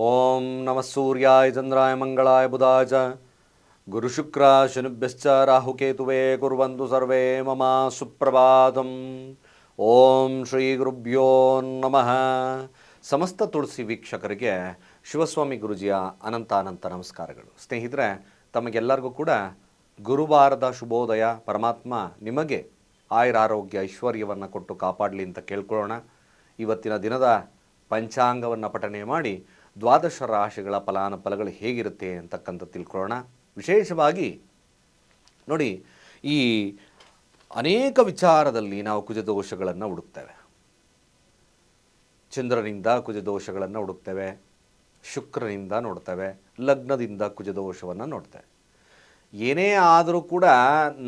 ಓಂ ನಮಃ ಸೂರ್ಯಾಯ ಚಂದ್ರಾಯ ಮಂಗಳಾಯ ಬುಧಾಯ ಗುರುಶುಕ್ರ ಶನಿಭ್ಯಶ್ಚ ರಾಹುಕೇತುವೇ ಕುರ್ವಂತು ಸರ್ವೇ ಮಮ ಸುಪ್ರಭಾತಂ. ಓಂ ಶ್ರೀ ಗುರುಭ್ಯೋ ನಮಃ. ಸಮಸ್ತ ತುಳಸಿ ವೀಕ್ಷಕರಿಗೆ ಶಿವಸ್ವಾಮಿ ಗುರುಜಿಯ ಅನಂತ ಅನಂತ ನಮಸ್ಕಾರಗಳು. ಸ್ನೇಹಿತರೆ, ತಮಗೆಲ್ಲರಿಗೂ ಕೂಡ ಗುರುವಾರದ ಶುಭೋದಯ, ಪರಮಾತ್ಮ ನಿಮಗೆ ಆಯುರ ಆರೋಗ್ಯ ಐಶ್ವರ್ಯವನ್ನು ಕೊಟ್ಟು ಕಾಪಾಡಲಿ ಅಂತ ಕೇಳ್ಕೊಳ್ಳೋಣ. ಇವತ್ತಿನ ದಿನದ ಪಂಚಾಂಗವನ್ನು ಪಠನೆ ಮಾಡಿ ದ್ವಾದಶ ರಾಶಿಗಳ ಫಲಾನುಫಲಗಳು ಹೇಗಿರುತ್ತೆ ಅಂತಕ್ಕಂಥ ತಿಳ್ಕೊಳ್ಳೋಣ. ವಿಶೇಷವಾಗಿ ನೋಡಿ, ಈ ಅನೇಕ ವಿಚಾರದಲ್ಲಿ ನಾವು ಕುಜದೋಷಗಳನ್ನು ಹುಡುಕ್ತೇವೆ. ಚಂದ್ರನಿಂದ ಕುಜದೋಷಗಳನ್ನು ಹುಡುಕ್ತೇವೆ, ಶುಕ್ರನಿಂದ ನೋಡ್ತೇವೆ, ಲಗ್ನದಿಂದ ಕುಜದೋಷವನ್ನು ನೋಡ್ತೇವೆ. ಏನೇ ಆದರೂ ಕೂಡ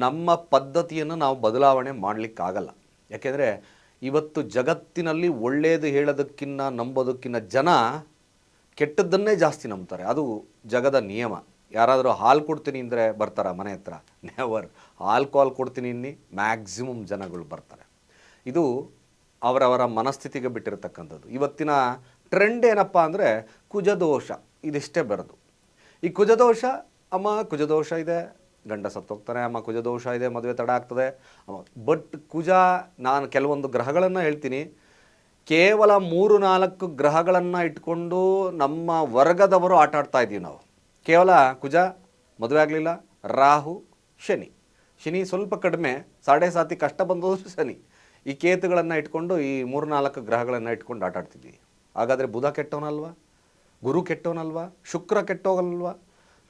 ನಮ್ಮ ಪದ್ಧತಿಯನ್ನು ನಾವು ಬದಲಾವಣೆ ಮಾಡಲಿಕ್ಕಾಗಲ್ಲ. ಯಾಕೆಂದರೆ ಇವತ್ತು ಜಗತ್ತಿನಲ್ಲಿ ಒಳ್ಳೆಯದು ಹೇಳೋದಕ್ಕಿನ್ನ ನಂಬೋದಕ್ಕಿನ್ನ ಜನ ಕೆಟ್ಟದ್ದನ್ನೇ ಜಾಸ್ತಿ ನಂಬ್ತಾರೆ. ಅದು ಜಗದ ನಿಯಮ. ಯಾರಾದರೂ ಹಾಲು ಕೊಡ್ತೀನಿ ಅಂದರೆ ಬರ್ತಾರ ಮನೆ ಹತ್ರ? ನೆವರ್ ಆಲ್ಕೋಹಾಲ್ ಕೊಡ್ತೀನಿ ಇನ್ನಿ ಮ್ಯಾಕ್ಸಿಮಮ್ ಜನಗಳು ಬರ್ತಾರೆ. ಇದು ಅವರವರ ಮನಸ್ಥಿತಿಗೆ ಬಿಟ್ಟಿರತಕ್ಕಂಥದ್ದು. ಇವತ್ತಿನ ಟ್ರೆಂಡ್ ಏನಪ್ಪ ಅಂದರೆ ಕುಜದೋಷ. ಇದಿಷ್ಟೇ ಬರೋದು. ಈ ಕುಜದೋಷ, ಅಮ್ಮ ಕುಜದೋಷ ಇದೆ. ಗಂಡ ಸತ್ತೋಗ್ತಾನೆ ಅಮ್ಮ ಕುಜದೋಷ ಇದೆ, ಮದುವೆ ತಡ ಆಗ್ತದೆ. ಬಟ್ ಕುಜ, ನಾನು ಕೆಲವೊಂದು ಗ್ರಹಗಳನ್ನು ಹೇಳ್ತೀನಿ. ಕೇವಲ ಮೂರು ನಾಲ್ಕು ಗ್ರಹಗಳನ್ನು ಇಟ್ಕೊಂಡು ನಮ್ಮ ವರ್ಗದವರು ಆಟ ಆಡ್ತಾ ಇದ್ದೀವಿ ನಾವು. ಕೇವಲ ಕುಜ, ಮದುವೆ ಆಗಲಿಲ್ಲ, ರಾಹು, ಶನಿ. ಶನಿ ಸ್ವಲ್ಪ ಕಡಿಮೆ, ಸಾಡೆ ಸಾತಿ ಕಷ್ಟ ಬಂದದ್ದು ಶನಿ. ಈ ಕೇತುಗಳನ್ನು ಇಟ್ಕೊಂಡು ಈ ಮೂರು ನಾಲ್ಕು ಗ್ರಹಗಳನ್ನು ಇಟ್ಕೊಂಡು ಆಟ ಆಡ್ತಿದ್ವಿ. ಹಾಗಾದರೆ ಬುಧ ಕೆಟ್ಟವನಲ್ವಾ? ಗುರು ಕೆಟ್ಟವನಲ್ವಾ? ಶುಕ್ರ ಕೆಟ್ಟೋಗಲ್ವಾ?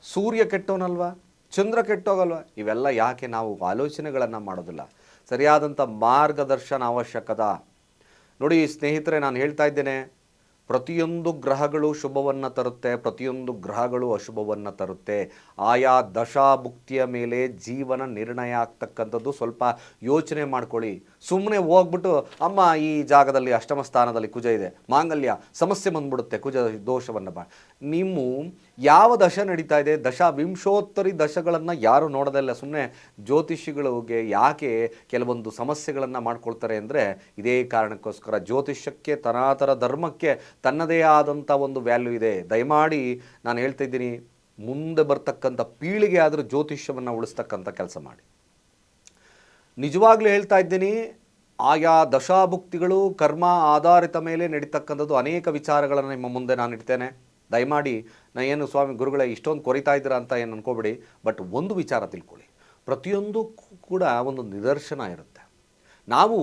ಸೂರ್ಯ ಕೆಟ್ಟವನಲ್ವಾ? ಚಂದ್ರ ಕೆಟ್ಟೋಗಲ್ವಾ? ಇವೆಲ್ಲ ಯಾಕೆ ನಾವು ಆಲೋಚನೆಗಳನ್ನು ಮಾಡೋದಿಲ್ಲ? ಸರಿಯಾದಂಥ ಮಾರ್ಗದರ್ಶನ ಅವಶ್ಯಕದ? ನೋಡಿ ಸ್ನೇಹಿತರೆ ನಾನು ಹೇಳ್ತಾ ಇದ್ದೇನೆ ಪ್ರತಿಯೊಂದು ಗ್ರಹಗಳು ಶುಭವನ್ನು ತರುತ್ತೆ, ಪ್ರತಿಯೊಂದು ಗ್ರಹಗಳು ಅಶುಭವನ್ನು ತರುತ್ತೆ. ಆಯಾ ದಶಾ ದಶಾಭುಕ್ತಿಯ ಮೇಲೆ ಜೀವನ ನಿರ್ಣಯ ಆಗ್ತಕ್ಕಂಥದ್ದು ಸ್ವಲ್ಪ ಯೋಚನೆ ಮಾಡ್ಕೊಳ್ಳಿ. ಸುಮ್ಮನೆ ಹೋಗ್ಬಿಟ್ಟು, ಅಮ್ಮ, ಈ ಜಾಗದಲ್ಲಿ ಅಷ್ಟಮ ಸ್ಥಾನದಲ್ಲಿ ಕುಜ ಇದೆ, ಮಾಂಗಲ್ಯ, ಸಮಸ್ಯೆ ಬಂದ್ಬಿಡುತ್ತೆ, ಕುಜ ದೋಷವನ್ನು ಬಾ. ನಿಮ್ಮ ಯಾವ ದಶ ನಡೀತಾ ಇದೆ ದಶ ವಿಂಶೋತ್ತರಿ ದಶಗಳನ್ನು ಯಾರು ನೋಡೋದಲ್ಲ ಸುಮ್ಮನೆ ಜ್ಯೋತಿಷಿಗಳಿಗೆ ಯಾಕೆ ಕೆಲವೊಂದು ಸಮಸ್ಯೆಗಳನ್ನು ಮಾಡ್ಕೊಳ್ತಾರೆ ಅಂದರೆ ಇದೇ ಕಾರಣಕ್ಕೋಸ್ಕರ ಜ್ಯೋತಿಷ್ಯಕ್ಕೆ, ತನಾತರ ಧರ್ಮಕ್ಕೆ ತನ್ನದೇ ಆದಂಥ ಒಂದು ವ್ಯಾಲ್ಯೂ ಇದೆ. ದಯಮಾಡಿ ನಾನು ಹೇಳ್ತಾ ಇದ್ದೀನಿ, ಮುಂದೆ ಬರ್ತಕ್ಕಂಥ ಪೀಳಿಗೆ ಆದರೂ ಜ್ಯೋತಿಷ್ಯವನ್ನು ಉಳಿಸ್ತಕ್ಕಂಥ ಕೆಲಸ ಮಾಡಿ. ನಿಜವಾಗ್ಲೂ ಹೇಳ್ತಾ ಇದ್ದೀನಿ, ಆಯಾ ದಶಾಭುಕ್ತಿಗಳು ಕರ್ಮ ಆಧಾರಿತ ಮೇಲೆ ನಡೀತಕ್ಕಂಥದ್ದು ಅನೇಕ ವಿಚಾರಗಳನ್ನು ನಿಮ್ಮ ಮುಂದೆ ನಾನು ಇಡ್ತೇನೆ. ದಯಮಾಡಿ, ನಾ ಏನು ಸ್ವಾಮಿ ಗುರುಗಳೇ, ಇಷ್ಟೊಂದು ಕೊರಿತಾ ಇದ್ದೀರಾ ಅಂತ ಏನು ಅನ್ಕೋಬೇಡಿ, ಬಟ್ ಒಂದು ವಿಚಾರ ತಿಳ್ಕೊಳ್ಳಿ. ಪ್ರತಿಯೊಂದು ಕೂಡ ಒಂದು ನಿದರ್ಶನ ಇರುತ್ತೆ. ನಾವು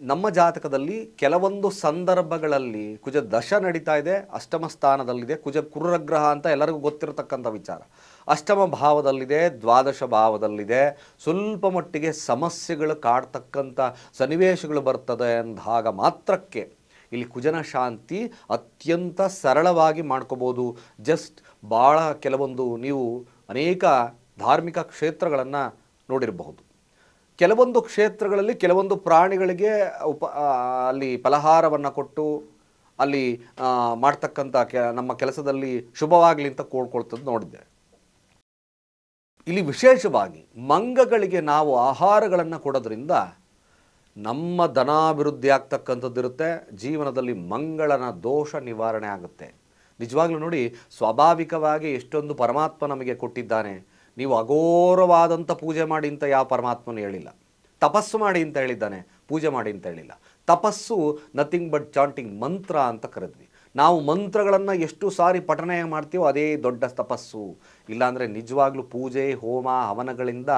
ನಮ್ಮ ಜಾತಕದಲ್ಲಿ ಕೆಲವೊಂದು ಸಂದರ್ಭಗಳಲ್ಲಿ ಕುಜ ದಶ ನಡೀತಾ ಇದೆ, ಅಷ್ಟಮ ಸ್ಥಾನದಲ್ಲಿದೆ, ಕುಜ ಕುರುರಗ್ರಹ ಅಂತ ಎಲ್ಲರಿಗೂ ಗೊತ್ತಿರತಕ್ಕಂಥ ವಿಚಾರ. ಅಷ್ಟಮ ಭಾವದಲ್ಲಿದೆ, ದ್ವಾದಶ ಭಾವದಲ್ಲಿದೆ, ಸ್ವಲ್ಪ ಮಟ್ಟಿಗೆ ಸಮಸ್ಯೆಗಳು ಕಾಡ್ತಕ್ಕಂಥ ಸನ್ನಿವೇಶಗಳು ಬರ್ತದೆ ಅಂದಾಗ ಮಾತ್ರಕ್ಕೆ ಇಲ್ಲಿ ಕುಜನ ಶಾಂತಿ ಅತ್ಯಂತ ಸರಳವಾಗಿ ಮಾಡ್ಕೋಬೋದು. ಜಸ್ಟ್ ಭಾಳ ಕೆಲವೊಂದು ನೀವು ಅನೇಕ ಧಾರ್ಮಿಕ ಕ್ಷೇತ್ರಗಳನ್ನು ನೋಡಿರಬಹುದು. ಕೆಲವೊಂದು ಕ್ಷೇತ್ರಗಳಲ್ಲಿ ಕೆಲವೊಂದು ಪ್ರಾಣಿಗಳಿಗೆ ಉಪ ಅಲ್ಲಿ ಫಲಹಾರವನ್ನು ಕೊಟ್ಟು, ಅಲ್ಲಿ ಮಾಡ್ತಕ್ಕಂಥ ಕೆ, ನಮ್ಮ ಕೆಲಸದಲ್ಲಿ ಶುಭವಾಗಲಿ ಅಂತ ಕೋಡ್ಕೊಳ್ತದ್ದು ನೋಡಿದ್ದೆ. ಇಲ್ಲಿ ವಿಶೇಷವಾಗಿ ಮಂಗಗಳಿಗೆ ನಾವು ಆಹಾರಗಳನ್ನು ಕೊಡೋದ್ರಿಂದ ನಮ್ಮ ಧನಾಭಿವೃದ್ಧಿ ಆಗ್ತಕ್ಕಂಥದ್ದು ಇರುತ್ತೆ, ಜೀವನದಲ್ಲಿ ಮಂಗಳನ ದೋಷ ನಿವಾರಣೆ ಆಗುತ್ತೆ. ನಿಜವಾಗ್ಲೂ ನೋಡಿ, ಸ್ವಾಭಾವಿಕವಾಗಿ ಎಷ್ಟೊಂದು ಪರಮಾತ್ಮ ನಮಗೆ ಕೊಟ್ಟಿದ್ದಾನೆ ನೀವು ಅಘೋರವಾದಂಥ ಪೂಜೆ ಮಾಡಿ ಅಂತ ಯಾವ ಪರಮಾತ್ಮನು ಹೇಳಿಲ್ಲ. ತಪಸ್ಸು ಮಾಡಿ ಅಂತ ಹೇಳಿದ್ದಾನೆ, ಪೂಜೆ ಮಾಡಿ ಅಂತ ಹೇಳಿಲ್ಲ. ತಪಸ್ಸು ನಥಿಂಗ್ ಬಟ್ ಚಾಂಟಿಂಗ್ ಮಂತ್ರ ಅಂತ ಕರೆದ್ವಿ. ನಾವು ಮಂತ್ರಗಳನ್ನು ಎಷ್ಟು ಸಾರಿ ಪಠನೆ ಮಾಡ್ತೀವೋ ಅದೇ ದೊಡ್ಡ ತಪಸ್ಸು. ಇಲ್ಲಾಂದರೆ ನಿಜವಾಗ್ಲೂ ಪೂಜೆ, ಹೋಮ, ಹವನಗಳಿಂದ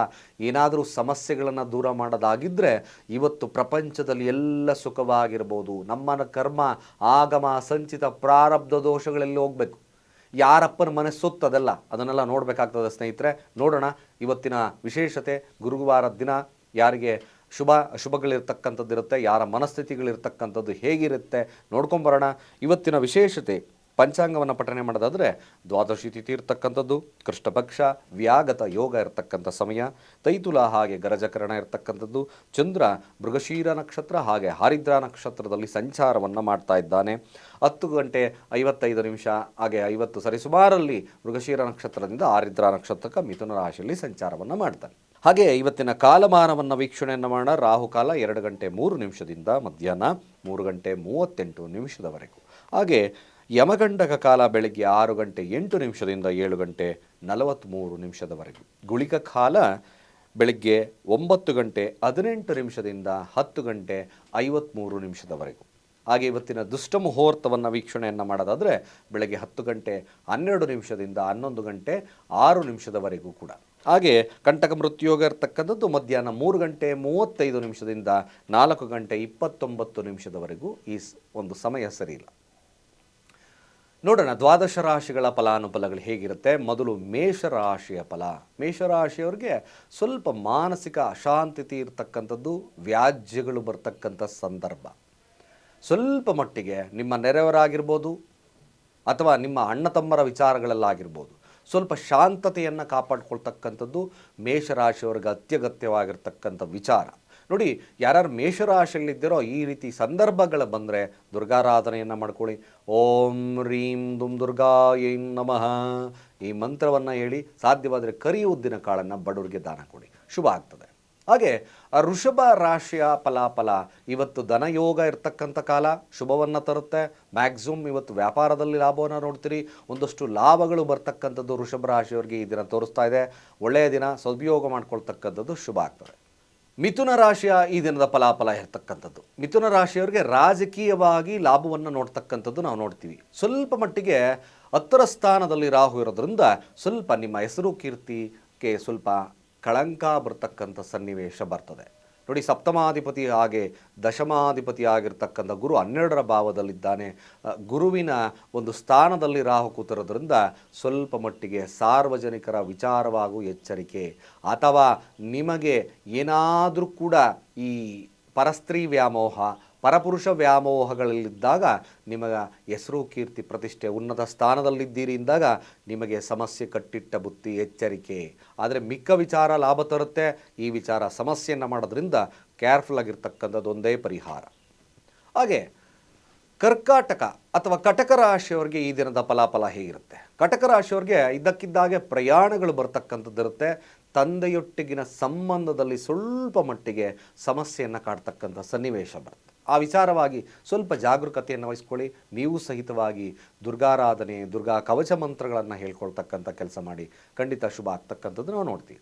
ಏನಾದರೂ ಸಮಸ್ಯೆಗಳನ್ನು ದೂರ ಮಾಡೋದಾಗಿದ್ದರೆ ಇವತ್ತು ಪ್ರಪಂಚದಲ್ಲಿ ಎಲ್ಲ ಸುಖವಾಗಿರ್ಬೋದು. ನಮ್ಮನ ಕರ್ಮ ಆಗಮ, ಸಂಚಿತ ಪ್ರಾರಬ್ಧ ದೋಷಗಳೆಲ್ಲ ಹೋಗಬೇಕು. ಯಾರಪ್ಪನ ಮನಸ್ಸೊತ್ತು ಅದೆಲ್ಲ. ಅದನ್ನೆಲ್ಲ ನೋಡಬೇಕಾಗ್ತದೆ ಸ್ನೇಹಿತರೆ. ನೋಡೋಣ, ಇವತ್ತಿನ ವಿಶೇಷತೆ ಗುರುವಾರದ ದಿನ ಯಾರಿಗೆ ಶುಭ ಅಶುಭಗಳಿರ್ತಕ್ಕಂಥದ್ದು ಇರುತ್ತೆ ಯಾರ ಮನಸ್ಥಿತಿಗಳಿರ್ತಕ್ಕಂಥದ್ದು ಹೇಗಿರುತ್ತೆ ನೋಡ್ಕೊಂಬರೋಣ. ಇವತ್ತಿನ ವಿಶೇಷತೆ ಪಂಚಾಂಗವನ್ನು ಪಠನೆ ಮಾಡೋದಾದರೆ ದ್ವಾದಶಿ ತಿಥಿ ಇರ್ತಕ್ಕಂಥದ್ದು, ಕೃಷ್ಣಪಕ್ಷ, ವ್ಯಾಗತ ಯೋಗ ಇರತಕ್ಕಂಥ ಸಮಯ, ತೈತುಲ ಹಾಗೆ ಗರಜಕರಣ ಇರತಕ್ಕಂಥದ್ದು, ಚಂದ್ರ, ಮೃಗಶೀರ ನಕ್ಷತ್ರ ಹಾಗೆ ಹಾರಿದ್ರ ನಕ್ಷತ್ರದಲ್ಲಿ ಸಂಚಾರವನ್ನು ಮಾಡ್ತಾ ಇದ್ದಾನೆ. ಹತ್ತು ಗಂಟೆ ಐವತ್ತೈದು ನಿಮಿಷ, ಹಾಗೆ ಐವತ್ತು ಸರಿಸುಮಾರಲ್ಲಿ ಮೃಗಶೀರ ನಕ್ಷತ್ರದಿಂದ ಆರಿದ್ರ ನಕ್ಷತ್ರಕ್ಕೆ ಮಿಥುನ ರಾಶಿಯಲ್ಲಿ ಸಂಚಾರವನ್ನು ಮಾಡ್ತಾನೆ. ಹಾಗೆ ಇವತ್ತಿನ ಕಾಲಮಾನವನ್ನು ವೀಕ್ಷಣೆಯನ್ನು ಮಾಡೋಣ. ರಾಹುಕಾಲ ಎರಡು ಗಂಟೆ ಮೂರು ನಿಮಿಷದಿಂದ ಮಧ್ಯಾಹ್ನ ಮೂರು ಗಂಟೆ ಮೂವತ್ತೆಂಟು ನಿಮಿಷದವರೆಗೂ. ಹಾಗೆ ಯಮಗಂಡಕ ಕಾಲ ಬೆಳಗ್ಗೆ ಆರು ಗಂಟೆ ಎಂಟು ನಿಮಿಷದಿಂದ ಏಳು ಗಂಟೆ ನಲವತ್ತ್ಮೂರು ನಿಮಿಷದವರೆಗೂ. ಗುಳಿಕ ಕಾಲ ಬೆಳಗ್ಗೆ ಒಂಬತ್ತು ಗಂಟೆ ಹದಿನೆಂಟು ನಿಮಿಷದಿಂದ ಹತ್ತು ಗಂಟೆ ಐವತ್ತ್ಮೂರು ನಿಮಿಷದವರೆಗೂ. ಹಾಗೆ ಇವತ್ತಿನ ದುಷ್ಟ ಮುಹೂರ್ತವನ್ನು ವೀಕ್ಷಣೆಯನ್ನು ಮಾಡೋದಾದರೆ ಬೆಳಗ್ಗೆ ಹತ್ತು ಗಂಟೆ ಹನ್ನೆರಡು ನಿಮಿಷದಿಂದ ಹನ್ನೊಂದು ಗಂಟೆ ಆರು ನಿಮಿಷದವರೆಗೂ ಕೂಡ. ಹಾಗೆ ಕಂಟಕ ಮೃತ್ಯೋಗ ಇರತಕ್ಕಂಥದ್ದು ಮಧ್ಯಾಹ್ನ ಮೂರು ಗಂಟೆ ಮೂವತ್ತೈದು ನಿಮಿಷದಿಂದ ನಾಲ್ಕು ಗಂಟೆ ಇಪ್ಪತ್ತೊಂಬತ್ತು ನಿಮಿಷದವರೆಗೂ ಈ ಒಂದು ಸಮಯ ಸರಿಯಿಲ್ಲ ನೋಡೋಣ, ದ್ವಾದಶ ರಾಶಿಗಳ ಫಲಾನುಫಲಗಳು ಹೇಗಿರುತ್ತೆ? ಮೊದಲು ಮೇಷರಾಶಿಯ ಫಲ. ಮೇಷರಾಶಿಯವ್ರಿಗೆ ಸ್ವಲ್ಪ ಮಾನಸಿಕ ಅಶಾಂತತೆ ಇರತಕ್ಕಂಥದ್ದು ವ್ಯಾಜ್ಯಗಳು ಬರ್ತಕ್ಕಂಥ ಸಂದರ್ಭ. ಸ್ವಲ್ಪ ಮಟ್ಟಿಗೆ ನಿಮ್ಮ ನೆರೆಯವರಾಗಿರ್ಬೋದು, ಅಥವಾ ನಿಮ್ಮ ಅಣ್ಣ ತಮ್ಮರ ವಿಚಾರಗಳಲ್ಲಾಗಿರ್ಬೋದು, ಸ್ವಲ್ಪ ಶಾಂತತೆಯನ್ನು ಕಾಪಾಡ್ಕೊಳ್ತಕ್ಕಂಥದ್ದು ಮೇಷರಾಶಿಯವ್ರಿಗೆ ಅತ್ಯಗತ್ಯವಾಗಿರ್ತಕ್ಕಂಥ ವಿಚಾರ. ನೋಡಿ, ಯಾರ್ಯಾರು ಮೇಷರಾಶಿಯಲ್ಲಿದ್ದೀರೋ ಈ ರೀತಿ ಸಂದರ್ಭಗಳು ಬಂದರೆ ದುರ್ಗಾರಾಧನೆಯನ್ನು ಮಾಡ್ಕೊಳ್ಳಿ. ಓಂ ರೀಂ ದುಂ ದುರ್ಗಾ ಏಂ ನಮಃ. ಈ ಮಂತ್ರವನ್ನು ಹೇಳಿ ಸಾಧ್ಯವಾದರೆ ಕರಿ ಉದ್ದಿನ ಕಾಳನ್ನು ಬಡವರಿಗೆ ದಾನ ಕೊಡಿ. ಶುಭ ಆಗ್ತದೆ. ಹಾಗೆ ಋಷಭ ರಾಶಿಯ ಫಲಾಫಲ ಇವತ್ತು ಧನಯೋಗ ಇರ್ತಕ್ಕಂಥ ಕಾಲ ಶುಭವನ್ನು ತರುತ್ತೆ. ಮ್ಯಾಕ್ಸಿಮಮ್ ಇವತ್ತು ವ್ಯಾಪಾರದಲ್ಲಿ ಲಾಭವನ್ನು ನೋಡ್ತೀರಿ. ಒಂದಷ್ಟು ಲಾಭಗಳು ಬರ್ತಕ್ಕಂಥದ್ದು ಋಷಭ ರಾಶಿಯವರಿಗೆ ಈ ದಿನ ತೋರಿಸ್ತಾ ಇದೆ. ಒಳ್ಳೆಯ ದಿನ ಸದುಪಯೋಗ ಮಾಡ್ಕೊಳ್ತಕ್ಕಂಥದ್ದು ಶುಭ ಆಗ್ತದೆ. ಮಿಥುನ ರಾಶಿಯ ಈ ದಿನದ ಫಲಾಫಲ ಇರ್ತಕ್ಕಂಥದ್ದು. ಮಿಥುನ ರಾಶಿಯವರಿಗೆ ರಾಜಕೀಯವಾಗಿ ಲಾಭವನ್ನು ನೋಡ್ತಕ್ಕಂಥದ್ದು ನಾವು ನೋಡ್ತೀವಿ. ಸ್ವಲ್ಪ ಮಟ್ಟಿಗೆ ಹತ್ತರ ಸ್ಥಾನದಲ್ಲಿ ರಾಹು ಇರೋದ್ರಿಂದ ಸ್ವಲ್ಪ ನಿಮ್ಮ ಹೆಸರು ಕೀರ್ತಿಗೆ ಸ್ವಲ್ಪ ಕಳಂಕ ಬರ್ತಕ್ಕಂಥ ಸನ್ನಿವೇಶ ಬರ್ತದೆ. ನೋಡಿ, ಸಪ್ತಮಾಧಿಪತಿ ಹಾಗೆ ದಶಮಾಧಿಪತಿ ಆಗಿರ್ತಕ್ಕಂಥ ಗುರು ಹನ್ನೆರಡರ ಭಾವದಲ್ಲಿದ್ದಾನೆ. ಗುರುವಿನ ಒಂದು ಸ್ಥಾನದಲ್ಲಿ ರಾಹು ಕೂತಿರೋದ್ರಿಂದ ಸ್ವಲ್ಪ ಮಟ್ಟಿಗೆ ಸಾರ್ವಜನಿಕರ ವಿಚಾರವಾಗೂ ಎಚ್ಚರಿಕೆ. ಅಥವಾ ನಿಮಗೆ ಏನಾದರೂ ಕೂಡ ಈ ಪರಸ್ತ್ರೀ ವ್ಯಾಮೋಹ ಪರಪುರುಷ ವ್ಯಾಮೋಹಗಳಲ್ಲಿದ್ದಾಗ ನಿಮಗೆ ಹೆಸರು ಕೀರ್ತಿ ಪ್ರತಿಷ್ಠೆ ಉನ್ನತ ಸ್ಥಾನದಲ್ಲಿದ್ದೀರಿ ಇಂದಾಗ ನಿಮಗೆ ಸಮಸ್ಯೆ ಕಟ್ಟಿಟ್ಟ ಬುತ್ತಿ ಎಚ್ಚರಿಕೆ. ಆದರೆ ಮಿಕ್ಕ ವಿಚಾರ ಲಾಭ ತರುತ್ತೆ, ಈ ವಿಚಾರ ಸಮಸ್ಯೆಯನ್ನು ಮಾಡೋದ್ರಿಂದ ಕೇರ್ಫುಲ್ ಆಗಿರ್ತಕ್ಕಂಥದ್ದು ಒಂದೇ ಪರಿಹಾರ. ಹಾಗೆ ಕರ್ಕಾಟಕ ಅಥವಾ ಕಟಕ ರಾಶಿಯವರಿಗೆ ಈ ದಿನದ ಫಲಾಫಲ ಹೇಗಿರುತ್ತೆ? ಕಟಕ ರಾಶಿಯವರಿಗೆ ಇದ್ದಕ್ಕಿದ್ದಾಗೆ ಪ್ರಯಾಣಗಳು ಬರ್ತಕ್ಕಂಥದ್ದು ಇರುತ್ತೆ ತಂದೆಯೊಟ್ಟಿಗಿನ ಸಂಬಂಧದಲ್ಲಿ ಸ್ವಲ್ಪ ಮಟ್ಟಿಗೆ ಸಮಸ್ಯೆಯನ್ನು ಕಾಡ್ತಕ್ಕಂಥ ಸನ್ನಿವೇಶ ಬರುತ್ತೆ ಆ ವಿಚಾರವಾಗಿ ಸ್ವಲ್ಪ ಜಾಗರೂಕತೆಯನ್ನು ವಹಿಸ್ಕೊಳ್ಳಿ. ನೀವು ಸಹಿತವಾಗಿ ದುರ್ಗಾರಾಧನೆ, ದುರ್ಗಾ ಕವಚ ಮಂತ್ರಗಳನ್ನು ಹೇಳ್ಕೊಳ್ತಕ್ಕಂಥ ಕೆಲಸ ಮಾಡಿ ಖಂಡಿತ ಶುಭ ಆಗ್ತಕ್ಕಂಥದ್ದು ನಾವು ನೋಡ್ತೀವಿ.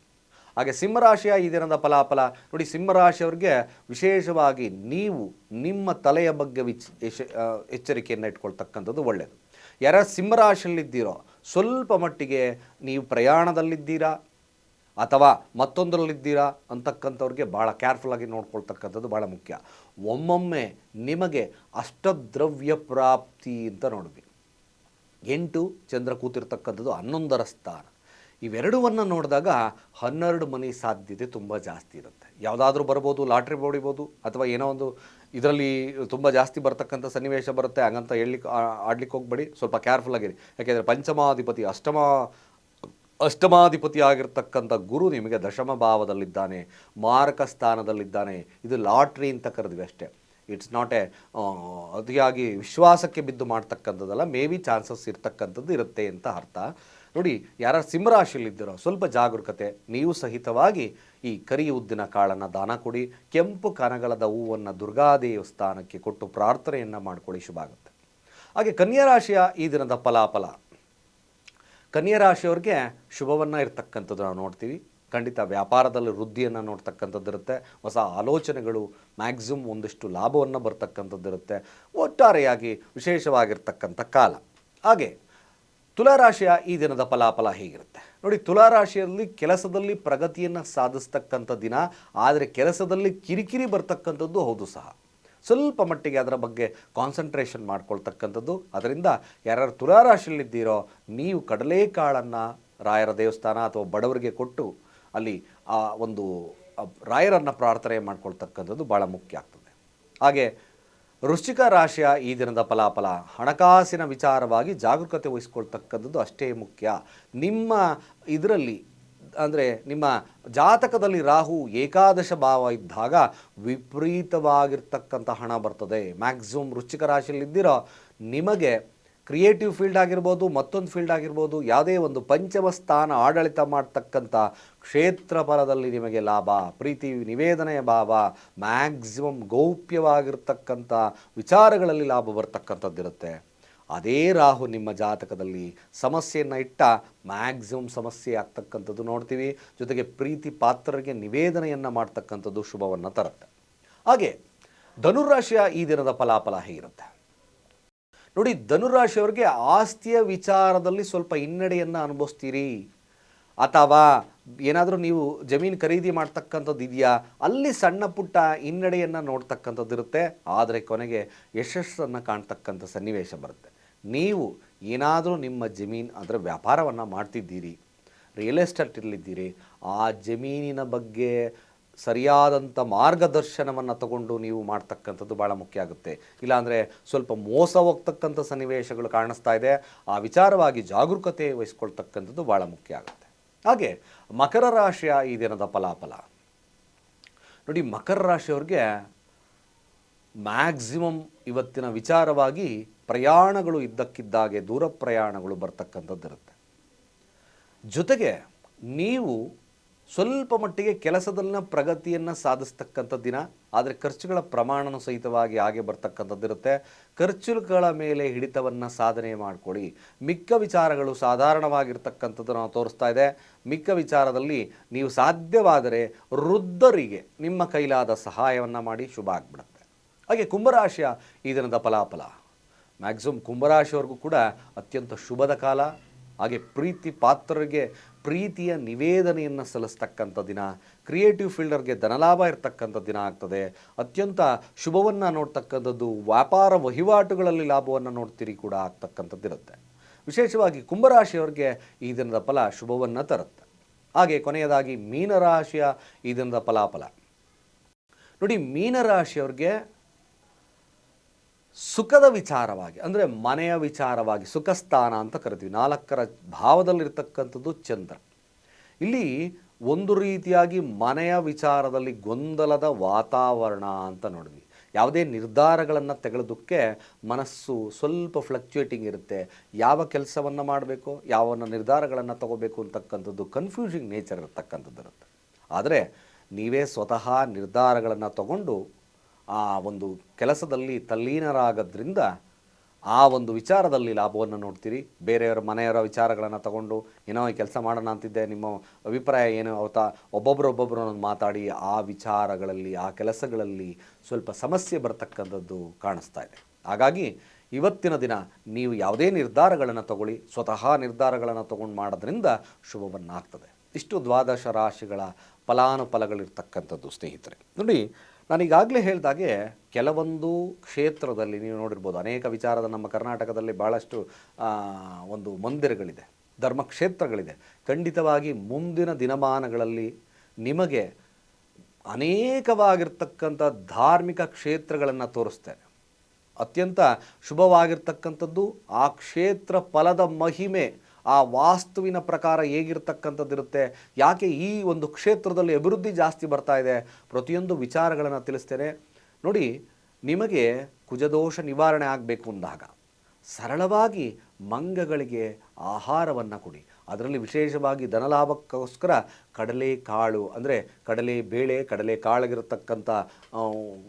ಹಾಗೆ ಸಿಂಹರಾಶಿಯ ಈ ದಿನದ ಫಲಾಫಲ ನೋಡಿ, ಸಿಂಹರಾಶಿಯವ್ರಿಗೆ ವಿಶೇಷವಾಗಿ ನೀವು ನಿಮ್ಮ ತಲೆಯ ಬಗ್ಗೆ ವಿಚ್ ಎಚ್ಚರಿಕೆಯನ್ನು ಇಟ್ಕೊಳ್ತಕ್ಕಂಥದ್ದು ಒಳ್ಳೆಯದು ಯಾರ ಸಿಂಹರಾಶಿಯಲ್ಲಿದ್ದೀರೋ ಸ್ವಲ್ಪ ಮಟ್ಟಿಗೆ ನೀವು ಪ್ರಯಾಣದಲ್ಲಿದ್ದೀರಾ ಅಥವಾ ಮತ್ತೊಂದರಲ್ಲಿದ್ದೀರಾ ಅಂತಕ್ಕಂಥವ್ರಿಗೆ ಭಾಳ ಕೇರ್ಫುಲ್ಲಾಗಿ ನೋಡ್ಕೊಳ್ತಕ್ಕಂಥದ್ದು ಭಾಳ ಮುಖ್ಯ. ಒಮ್ಮೊಮ್ಮೆ ನಿಮಗೆ ಅಷ್ಟದ್ರವ್ಯ ಪ್ರಾಪ್ತಿ ಅಂತ ನೋಡಿದ್ವಿ ಎಂಟು ಚಂದ್ರ ಕೂತಿರ್ತಕ್ಕಂಥದ್ದು ಹನ್ನೊಂದರ ಸ್ಥಾನ. ಇವೆರಡುವನ್ನು ನೋಡಿದಾಗ ಹನ್ನೆರಡು ಮನೆ ಸಾಧ್ಯತೆ ತುಂಬ ಜಾಸ್ತಿ ಇರುತ್ತೆ. ಯಾವುದಾದ್ರೂ ಬರ್ಬೋದು, ಲಾಟ್ರಿ ಹೊಡಿಬೋದು, ಅಥವಾ ಏನೋ ಒಂದು ಇದರಲ್ಲಿ ತುಂಬ ಜಾಸ್ತಿ ಬರ್ತಕ್ಕಂಥ ಸನ್ನಿವೇಶ ಬರುತ್ತೆ, ಹಾಗಂತ ಹೇಳಲಿಕ್ಕೆ ಆಡ್ಲಿಕ್ಕೆ ಹೋಗ್ಬೇಡಿ. ಸ್ವಲ್ಪ ಕೇರ್ಫುಲ್ ಆಗಿರಿ. ಯಾಕೆಂದರೆ ಪಂಚಮಾಧಿಪತಿ, ಅಷ್ಟಮ ಅಷ್ಟಮಾಧಿಪತಿ ಆಗಿರ್ತಕ್ಕಂಥ ಗುರು ನಿಮಗೆ ದಶಮ ಭಾವದಲ್ಲಿದ್ದಾನೆ, ಮಾರಕ ಸ್ಥಾನದಲ್ಲಿದ್ದಾನೆ. ಇದು ಲಾಟ್ರಿ ಅಂತ ಕರೆದ್ವಿ ಅಷ್ಟೇ. ಇಟ್ಸ್ ನಾಟ್ ಎ ಅತಿಯಾಗಿ ವಿಶ್ವಾಸಕ್ಕೆ ಬಿದ್ದು ಮಾಡ್ತಕ್ಕಂಥದ್ದಲ್ಲ ಮೇ ಬಿ ಚಾನ್ಸಸ್ ಇರ್ತಕ್ಕಂಥದ್ದು ಇರುತ್ತೆ ಅಂತ ಅರ್ಥ. ನೋಡಿ ಯಾರ ಸಿಂಹರಾಶಿಯಲ್ಲಿದ್ದೀರೋ, ಸ್ವಲ್ಪ ಜಾಗರೂಕತೆ, ನೀವು ಸಹಿತವಾಗಿ ಈ ಕರಿ ಉದ್ದಿನ ಕಾಳನ್ನು ದಾನ ಕೊಡಿ, ಕೆಂಪು ಕನಗಳದ ಹೂವನ್ನು ದುರ್ಗಾ ದೇವಸ್ಥಾನಕ್ಕೆ ಕೊಟ್ಟು ಪ್ರಾರ್ಥನೆಯನ್ನು ಮಾಡಿಕೊಳ್ಳಿ ಶುಭ ಆಗುತ್ತೆ ಹಾಗೆ ಕನ್ಯಾ ರಾಶಿಯ ಈ ದಿನದ ಫಲಾಫಲ ಕನ್ಯಾ ರಾಶಿಯವ್ರಿಗೆ ಶುಭವನ್ನು ಇರ್ತಕ್ಕಂಥದ್ದು ನಾವು ನೋಡ್ತೀವಿ. ಖಂಡಿತ ವ್ಯಾಪಾರದಲ್ಲಿ ವೃದ್ಧಿಯನ್ನು ನೋಡ್ತಕ್ಕಂಥದ್ದು ಇರುತ್ತೆ. ಹೊಸ ಆಲೋಚನೆಗಳು ಮ್ಯಾಕ್ಸಿಮಮ್ ಒಂದಿಷ್ಟು ಲಾಭವನ್ನು ಬರ್ತಕ್ಕಂಥದ್ದು ಇರುತ್ತೆ. ಒಟ್ಟಾರೆಯಾಗಿ ವಿಶೇಷವಾಗಿರ್ತಕ್ಕಂಥ ಕಾಲ. ಹಾಗೆ ತುಲಾರಾಶಿಯ ಈ ದಿನದ ಫಲಾಫಲ ಹೇಗಿರುತ್ತೆ? ನೋಡಿ ತುಲಾರಾಶಿಯಲ್ಲಿ ಕೆಲಸದಲ್ಲಿ ಪ್ರಗತಿಯನ್ನು ಸಾಧಿಸ್ತಕ್ಕಂಥ ದಿನ, ಆದರೆ ಕೆಲಸದಲ್ಲಿ ಕಿರಿಕಿರಿ ಬರ್ತಕ್ಕಂಥದ್ದು ಹೌದು ಸಹ. ಸ್ವಲ್ಪ ಮಟ್ಟಿಗೆ ಅದರ ಬಗ್ಗೆ ಕಾನ್ಸಂಟ್ರೇಷನ್ ಮಾಡ್ಕೊಳ್ತಕ್ಕಂಥದ್ದು. ಅದರಿಂದ ಯಾರ್ಯಾರು ತುಲಾರಾಶಿಯಲ್ಲಿದ್ದೀರೋ ನೀವು ಕಡಲೆಕಾಳನ್ನು ರಾಯರ ದೇವಸ್ಥಾನ ಅಥವಾ ಬಡವರಿಗೆ ಕೊಟ್ಟು ಅಲ್ಲಿ ಆ ಒಂದು ರಾಯರನ್ನು ಪ್ರಾರ್ಥನೆ ಮಾಡ್ಕೊಳ್ತಕ್ಕಂಥದ್ದು ಭಾಳ ಮುಖ್ಯ ಆಗ್ತದೆ. ಹಾಗೆ ವೃಶ್ಚಿಕ ರಾಶಿಯ ಈ ದಿನದ ಫಲಾಫಲ, ಹಣಕಾಸಿನ ವಿಚಾರವಾಗಿ ಜಾಗರೂಕತೆ ವಹಿಸ್ಕೊಳ್ತಕ್ಕಂಥದ್ದು ಅಷ್ಟೇ ಮುಖ್ಯ. ನಿಮ್ಮ ಇದರಲ್ಲಿ ಅಂದರೆ ನಿಮ್ಮ ಜಾತಕದಲ್ಲಿ ರಾಹು ಏಕಾದಶ ಭಾವ ಇದ್ದಾಗ ವಿಪರೀತವಾಗಿರ್ತಕ್ಕಂಥ ಹಣ ಬರ್ತದೆ. ಮ್ಯಾಕ್ಸಿಮಮ್ ರಾಶಿಯಲ್ಲಿ ಇದ್ದಿರೋ, ನಿಮಗೆ ಕ್ರಿಯೇಟಿವ್ ಫೀಲ್ಡ್ ಆಗಿರ್ಬೋದು, ಮತ್ತೊಂದು ಫೀಲ್ಡ್ ಆಗಿರ್ಬೋದು, ಯಾವುದೇ ಒಂದು ಪಂಚಮ ಸ್ಥಾನ ಆಡಳಿತ ಮಾಡ್ತಕ್ಕಂಥ ಕ್ಷೇತ್ರ ಫಲದಲ್ಲಿ ನಿಮಗೆ ಲಾಭ, ಪ್ರೀತಿ, ನಿವೇದನೆಯ ಭಾವ ಮ್ಯಾಕ್ಸಿಮಮ್ ಗೌಪ್ಯವಾಗಿರ್ತಕ್ಕಂಥ ವಿಚಾರಗಳಲ್ಲಿ ಲಾಭ ಬರ್ತಕ್ಕಂಥದ್ದಿರುತ್ತೆ. ಅದೇ ರಾಹು ನಿಮ್ಮ ಜಾತಕದಲ್ಲಿ ಸಮಸ್ಯೆಯನ್ನು ಇಟ್ಟ ಮ್ಯಾಕ್ಸಿಮಮ್ ಸಮಸ್ಯೆ ಆಗ್ತಕ್ಕಂಥದ್ದು ನೋಡ್ತೀವಿ. ಜೊತೆಗೆ ಪ್ರೀತಿ ಪಾತ್ರರಿಗೆ ನಿವೇದನೆಯನ್ನು ಮಾಡ್ತಕ್ಕಂಥದ್ದು ಶುಭವನ್ನು ತರುತ್ತೆ. ಹಾಗೆ ಧನುರಾಶಿಯ ಈ ದಿನದ ಫಲಾಫಲ ಹೇಗಿರುತ್ತೆ? ನೋಡಿ, ಧನುರಾಶಿಯವರಿಗೆ ಆಸ್ತಿಯ ವಿಚಾರದಲ್ಲಿ ಸ್ವಲ್ಪ ಹಿನ್ನಡೆಯನ್ನು ಅನುಭವಿಸ್ತೀರಿ. ಅಥವಾ ಏನಾದರೂ ನೀವು ಜಮೀನು ಖರೀದಿ ಮಾಡ್ತಕ್ಕಂಥದ್ದು ಇದೆಯಾ? ಅಲ್ಲಿ ಸಣ್ಣ ಪುಟ್ಟ ಹಿನ್ನಡೆಯನ್ನು ನೋಡ್ತಕ್ಕಂಥದ್ದು ಇರುತ್ತೆ ಆದರೆ ಕೊನೆಗೆ ಯಶಸ್ಸನ್ನು ಕಾಣ್ತಕ್ಕಂಥ ಸನ್ನಿವೇಶ ಬರುತ್ತೆ. ನೀವು ಏನಾದರೂ ನಿಮ್ಮ ಜಮೀನು ಅದರ ವ್ಯಾಪಾರವನ್ನು ಮಾಡ್ತಿದ್ದೀರಿ ರಿಯಲ್ ಎಸ್ಟೇಟಲ್ಲಿದ್ದೀರಿ ಆ ಜಮೀನಿನ ಬಗ್ಗೆ ಸರಿಯಾದಂಥ ಮಾರ್ಗದರ್ಶನವನ್ನು ತಗೊಂಡು ನೀವು ಮಾಡ್ತಕ್ಕಂಥದ್ದು ಭಾಳ ಮುಖ್ಯ ಆಗುತ್ತೆ. ಇಲ್ಲಾಂದರೆ ಸ್ವಲ್ಪ ಮೋಸ ಹೋಗ್ತಕ್ಕಂಥ ಸನ್ನಿವೇಶಗಳು ಕಾಣಿಸ್ತಾ ಇದೆ, ಆ ವಿಚಾರವಾಗಿ ಜಾಗರೂಕತೆ ವಹಿಸ್ಕೊಳ್ತಕ್ಕಂಥದ್ದು ಭಾಳ ಮುಖ್ಯ ಆಗುತ್ತೆ. ಹಾಗೆ ಮಕರ ರಾಶಿಯ ಈ ದಿನದ ಫಲಾಫಲ. ನೋಡಿ, ಮಕರ ರಾಶಿಯವ್ರಿಗೆ ಮ್ಯಾಕ್ಸಿಮಮ್ ಇವತ್ತಿನ ವಿಚಾರವಾಗಿ ಪ್ರಯಾಣಗಳು ಇದ್ದಕ್ಕಿದ್ದಾಗೆ ದೂರ ಪ್ರಯಾಣಗಳು ಬರ್ತಕ್ಕಂಥದ್ದಿರುತ್ತೆ. ಜೊತೆಗೆ ನೀವು ಸ್ವಲ್ಪ ಮಟ್ಟಿಗೆ ಕೆಲಸದಲ್ಲಿನ ಪ್ರಗತಿಯನ್ನು ಸಾಧಿಸ್ತಕ್ಕಂಥ ದಿನ, ಆದರೆ ಖರ್ಚುಗಳ ಪ್ರಮಾಣನೂ ಸಹಿತವಾಗಿ ಹಾಗೆ ಬರ್ತಕ್ಕಂಥದ್ದಿರುತ್ತೆ. ಖರ್ಚುಗಳ ಮೇಲೆ ಹಿಡಿತವನ್ನು ಸಾಧನೆ ಮಾಡಿಕೊಳ್ಳಿ. ಮಿಕ್ಕ ವಿಚಾರಗಳು ಸಾಧಾರಣವಾಗಿರ್ತಕ್ಕಂಥದ್ದು ನಾವು ತೋರಿಸ್ತಾ ಇದೆ. ಮಿಕ್ಕ ವಿಚಾರದಲ್ಲಿ ನೀವು ಸಾಧ್ಯವಾದರೆ ವೃದ್ಧರಿಗೆ ನಿಮ್ಮ ಕೈಲಾದ ಸಹಾಯವನ್ನು ಮಾಡಿ ಶುಭ ಆಗಿಬಿಡುತ್ತೆ. ಹಾಗೆ ಕುಂಭರಾಶಿಯ ಈ ದಿನದ ಫಲಾಫಲ. ಮ್ಯಾಕ್ಸಿಮಮ್ ಕುಂಭರಾಶಿಯವ್ರಿಗೂ ಕೂಡ ಅತ್ಯಂತ ಶುಭದ ಕಾಲ. ಹಾಗೆ ಪ್ರೀತಿ ಪಾತ್ರರಿಗೆ, ಪ್ರೀತಿಯ ನಿವೇದನೆಯನ್ನು ಸಲ್ಲಿಸ್ತಕ್ಕಂಥ ದಿನ ಕ್ರಿಯೇಟಿವ್ ಫೀಲ್ಡರ್ಗೆ ಧನಲಾಭ ಇರತಕ್ಕಂಥ ದಿನ ಆಗ್ತದೆ. ಅತ್ಯಂತ ಶುಭವನ್ನು ನೋಡ್ತಕ್ಕಂಥದ್ದು, ವ್ಯಾಪಾರ ವಹಿವಾಟುಗಳಲ್ಲಿ ಲಾಭವನ್ನು ನೋಡ್ತೀರಿ ಕೂಡ ಆಗ್ತಕ್ಕಂಥದ್ದಿರುತ್ತೆ. ವಿಶೇಷವಾಗಿ ಕುಂಭರಾಶಿಯವ್ರಿಗೆ ಈ ದಿನದ ಫಲ ಶುಭವನ್ನು ತರುತ್ತೆ. ಹಾಗೆ ಕೊನೆಯದಾಗಿ ಮೀನರಾಶಿಯ ಈ ದಿನದ ಫಲಾಫಲ. ನೋಡಿ ಮೀನರಾಶಿಯವ್ರಿಗೆ ಸುಖದ ವಿಚಾರವಾಗಿ, ಅಂದರೆ ಮನೆಯ ವಿಚಾರವಾಗಿ, ಸುಖಸ್ಥಾನ ಅಂತ ಕರಿತೀವಿ. ನಾಲ್ಕರ ಭಾವದಲ್ಲಿರ್ತಕ್ಕಂಥದ್ದು ಚಂದ್ರ. ಇಲ್ಲಿ ಒಂದು ರೀತಿಯಾಗಿ ಮನೆಯ ವಿಚಾರದಲ್ಲಿ ಗೊಂದಲದ ವಾತಾವರಣ ಅಂತ ನೋಡಿದ್ವಿ. ಯಾವುದೇ ನಿರ್ಧಾರಗಳನ್ನು ತೆಗೆದಕ್ಕೆ ಮನಸ್ಸು ಸ್ವಲ್ಪ ಫ್ಲಕ್ಚುಯೇಟಿಂಗ್ ಇರುತ್ತೆ. ಯಾವ ಕೆಲಸವನ್ನು ಮಾಡಬೇಕು ಯಾವ ನಿರ್ಧಾರಗಳನ್ನು ತಗೋಬೇಕು ಅಂತಕ್ಕಂಥದ್ದು ಕನ್ಫ್ಯೂಸಿಂಗ್ ನೇಚರ್ ಇರತಕ್ಕಂಥದ್ದು ಇರುತ್ತೆ. ಆದರೆ ನೀವೇ ಸ್ವತಃ ನಿರ್ಧಾರಗಳನ್ನು ತಗೊಂಡು ಆ ಒಂದು ಕೆಲಸದಲ್ಲಿ ತಲ್ಲೀನರಾಗೋದ್ರಿಂದ ಆ ಒಂದು ವಿಚಾರದಲ್ಲಿ ಲಾಭವನ್ನು ನೋಡ್ತೀರಿ. ಬೇರೆಯವರ ಮನೆಯವರ ವಿಚಾರಗಳನ್ನು ತಗೊಂಡು, ಏನೋ ಕೆಲಸ ಮಾಡೋಣ ಅಂತಿದ್ದೆ, ನಿಮ್ಮ ಅಭಿಪ್ರಾಯ ಏನು? ಅವತ್ತ ಒಬ್ಬೊಬ್ಬರು ಒಬ್ಬೊಬ್ಬರು ಮಾತಾಡಿ ಆ ವಿಚಾರಗಳಲ್ಲಿ, ಆ ಕೆಲಸಗಳಲ್ಲಿ ಸ್ವಲ್ಪ ಸಮಸ್ಯೆ ಬರ್ತಕ್ಕಂಥದ್ದು ಕಾಣಿಸ್ತಾ ಇದೆ. ಹಾಗಾಗಿ ಇವತ್ತಿನ ದಿನ ನೀವು ಯಾವುದೇ ನಿರ್ಧಾರಗಳನ್ನು ತಗೊಳ್ಳಿ. ಸ್ವತಃ ನಿರ್ಧಾರಗಳನ್ನು ತಗೊಂಡು ಮಾಡೋದ್ರಿಂದ ಶುಭವನ್ನಾಗ್ತದೆ. ಇಷ್ಟು ದ್ವಾದಶ ರಾಶಿಗಳ ಫಲಾನುಫಲಗಳಿರ್ತಕ್ಕಂಥದ್ದು ಸ್ನೇಹಿತರೆ. ನೋಡಿ ನಾನು ಈಗಾಗಲೇ ಹೇಳಿದಾಗೆ ಕೆಲವೊಂದು ಕ್ಷೇತ್ರದಲ್ಲಿ ನೀವು ನೋಡಿರ್ಬೋದು, ಅನೇಕ ವಿಚಾರದ ನಮ್ಮ ಕರ್ನಾಟಕದಲ್ಲಿ ಭಾಳಷ್ಟು ಒಂದು ಮಂದಿರಗಳಿದೆ, ಧರ್ಮಕ್ಷೇತ್ರಗಳಿದೆ. ಖಂಡಿತವಾಗಿ ಮುಂದಿನ ದಿನಮಾನಗಳಲ್ಲಿ ನಿಮಗೆ ಅನೇಕವಾಗಿರ್ತಕ್ಕಂಥ ಧಾರ್ಮಿಕ ಕ್ಷೇತ್ರಗಳನ್ನು ತೋರಿಸ್ತೇನೆ. ಅತ್ಯಂತ ಶುಭವಾಗಿರ್ತಕ್ಕಂಥದ್ದು ಆ ಕ್ಷೇತ್ರ ಫಲದ ಮಹಿಮೆ ಆ ವಾಸ್ತುವಿನ ಪ್ರಕಾರ ಹೇಗಿರ್ತಕ್ಕಂಥದ್ದಿರುತ್ತೆ? ಯಾಕೆ ಈ ಒಂದು ಕ್ಷೇತ್ರದಲ್ಲಿ ಅಭಿವೃದ್ಧಿ ಜಾಸ್ತಿ ಬರ್ತಾ ಇದೆ? ಪ್ರತಿಯೊಂದು ವಿಚಾರಗಳನ್ನು ತಿಳಿಸ್ತೇನೆ. ನೋಡಿ, ನಿಮಗೆ ಕುಜದೋಷ ನಿವಾರಣೆ ಆಗಬೇಕು ಅಂದಾಗ ಸರಳವಾಗಿ ಮಂಗಗಳಿಗೆ ಆಹಾರವನ್ನು ಕೊಡಿ. ಅದರಲ್ಲಿ ವಿಶೇಷವಾಗಿ ಧನಲಾಭಕ್ಕೋಸ್ಕರ ಕಡಲೆ ಕಾಳು ಅಂದರೆ ಕಡಲೆ ಬೇಳೆ, ಕಡಲೆ ಕಾಳಗಿರತಕ್ಕಂಥ ವಿಧಾನ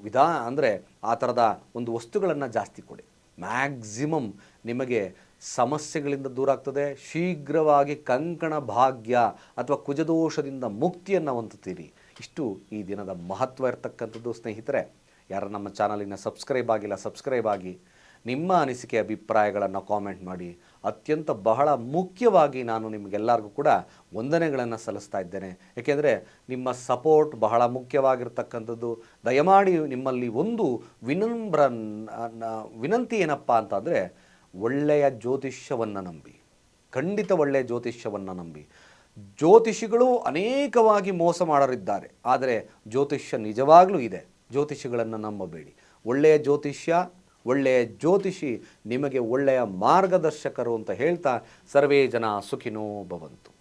ವಿಧಾ ಅಂದರೆ ಆ ಥರದ ಒಂದು ವಸ್ತುಗಳನ್ನು ಜಾಸ್ತಿ ಕೊಡಿ. ಮ್ಯಾಕ್ಸಿಮಮ್ ನಿಮಗೆ ಸಮಸ್ಯೆಗಳಿಂದ ದೂರ ಆಗ್ತದೆ. ಶೀಘ್ರವಾಗಿ ಕಂಕಣ ಭಾಗ್ಯ ಅಥವಾ ಕುಜದೋಷದಿಂದ ಮುಕ್ತಿಯನ್ನು ಹೊಂದುತ್ತೀರಿ. ಇಷ್ಟು ಈ ದಿನದ ಮಹತ್ವ ಇರತಕ್ಕಂಥದ್ದು ಸ್ನೇಹಿತರೆ. ಯಾರು ನಮ್ಮ ಚಾನಲಿನ ಸಬ್ಸ್ಕ್ರೈಬ್ ಆಗಿಲ್ಲ, ಸಬ್ಸ್ಕ್ರೈಬ್ ಆಗಿ. ನಿಮ್ಮ ಅನಿಸಿಕೆ, ಅಭಿಪ್ರಾಯಗಳನ್ನು ಕಾಮೆಂಟ್ ಮಾಡಿ. ಅತ್ಯಂತ ಬಹಳ ಮುಖ್ಯವಾಗಿ ನಾನು ನಿಮಗೆಲ್ಲರಿಗೂ ಕೂಡ ವಂದನೆಗಳನ್ನು ಸಲ್ಲಿಸ್ತಾ ಇದ್ದೇನೆ. ಏಕೆಂದರೆ ನಿಮ್ಮ ಸಪೋರ್ಟ್ ಬಹಳ ಮುಖ್ಯವಾಗಿರ್ತಕ್ಕಂಥದ್ದು. ದಯಮಾಡಿ ನಿಮ್ಮಲ್ಲಿ ಒಂದು ವಿನಮ್ರ ವಿನಂತಿ ಏನಪ್ಪ ಅಂತಂದರೆ ಒಳ್ಳೆಯ ಜ್ಯೋತಿಷ್ಯವನ್ನು ನಂಬಿ, ಖಂಡಿತ ಒಳ್ಳೆಯ ಜ್ಯೋತಿಷ್ಯವನ್ನು ನಂಬಿ. ಜ್ಯೋತಿಷಿಗಳು ಅನೇಕವಾಗಿ ಮೋಸ ಮಾಡರಿದ್ದಾರೆ, ಆದರೆ ಜ್ಯೋತಿಷ್ಯ ನಿಜವಾಗಲೂ ಇದೆ. ಜ್ಯೋತಿಷಿಗಳನ್ನು ನಂಬಬೇಡಿ. ಒಳ್ಳೆಯ ಜ್ಯೋತಿಷ್ಯ, ಒಳ್ಳೆಯ ಜ್ಯೋತಿಷಿ ನಿಮಗೆ ಒಳ್ಳೆಯ ಮಾರ್ಗದರ್ಶಕರು ಅಂತ ಹೇಳ್ತಾ ಸರ್ವೇ ಜನ ಸುಖಿನೋ ಭವಂತು.